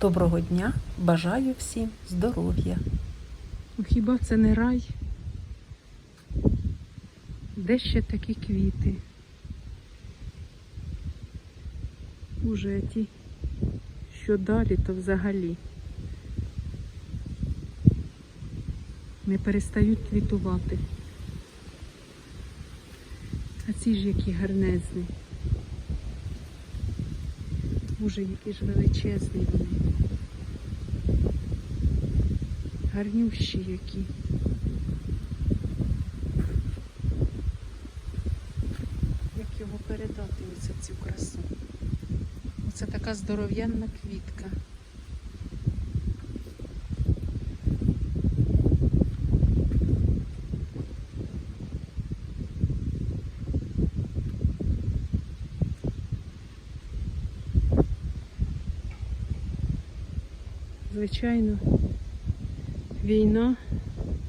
Доброго дня! Бажаю всім здоров'я! Ну, Хіба це не рай? Де ще такі квіти? Уже ті, що далі, то взагалі не перестають квітувати. А ці ж які гарнезні. Боже, які ж величезні вони. Гарнющі які. Як його передати оце цю красу? Оце така здоров'янна квітка. Звичайно, війна,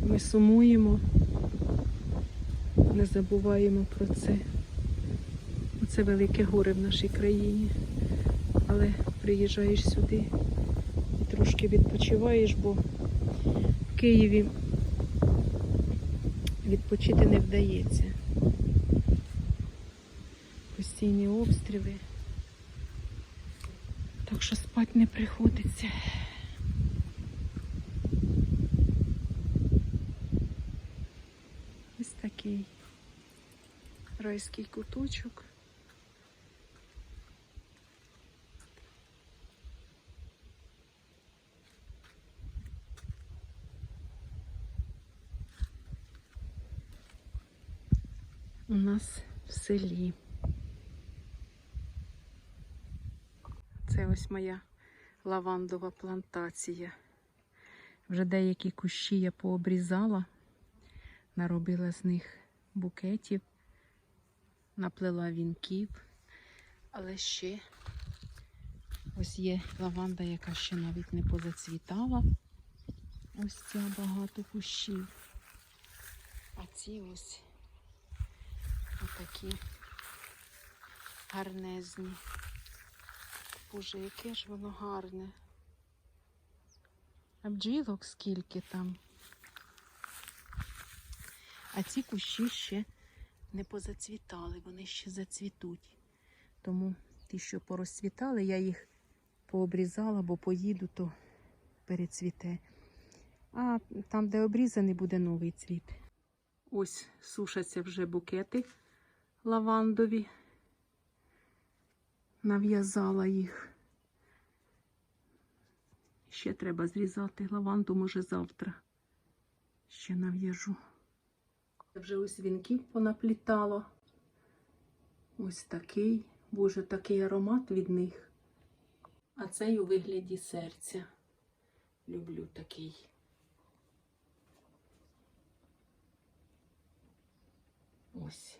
ми сумуємо, не забуваємо про це. Це велике горе в нашій країні. Але приїжджаєш сюди і трошки відпочиваєш, бо в Києві відпочити не вдається. Постійні обстріли. Так що спать не приходиться. Ось такий райський куточок. У нас в селі. Це ось моя лавандова плантація. Вже деякі кущі я пообрізала, наробила з них букетів, наплела вінків, але ще ось є лаванда, яка ще навіть не позацвітала. Ось ця багато кущів. А ці ось отакі гарнезні. Боже, яке ж воно гарне. А бджілок скільки там. А ці кущі ще не позацвітали, вони ще зацвітуть. Тому ті, що порозцвітали, я їх пообрізала, бо поїду, то перецвіте. А там, де обрізаний, буде новий цвіт. Ось сушаться вже букети лавандові. Нав'язала їх. Ще треба зрізати лаванду, може завтра. Ще нав'яжу. Вже ось вінків понаплітало. Ось такий. Боже, такий аромат від них. А цей у вигляді серця. Люблю такий. Ось.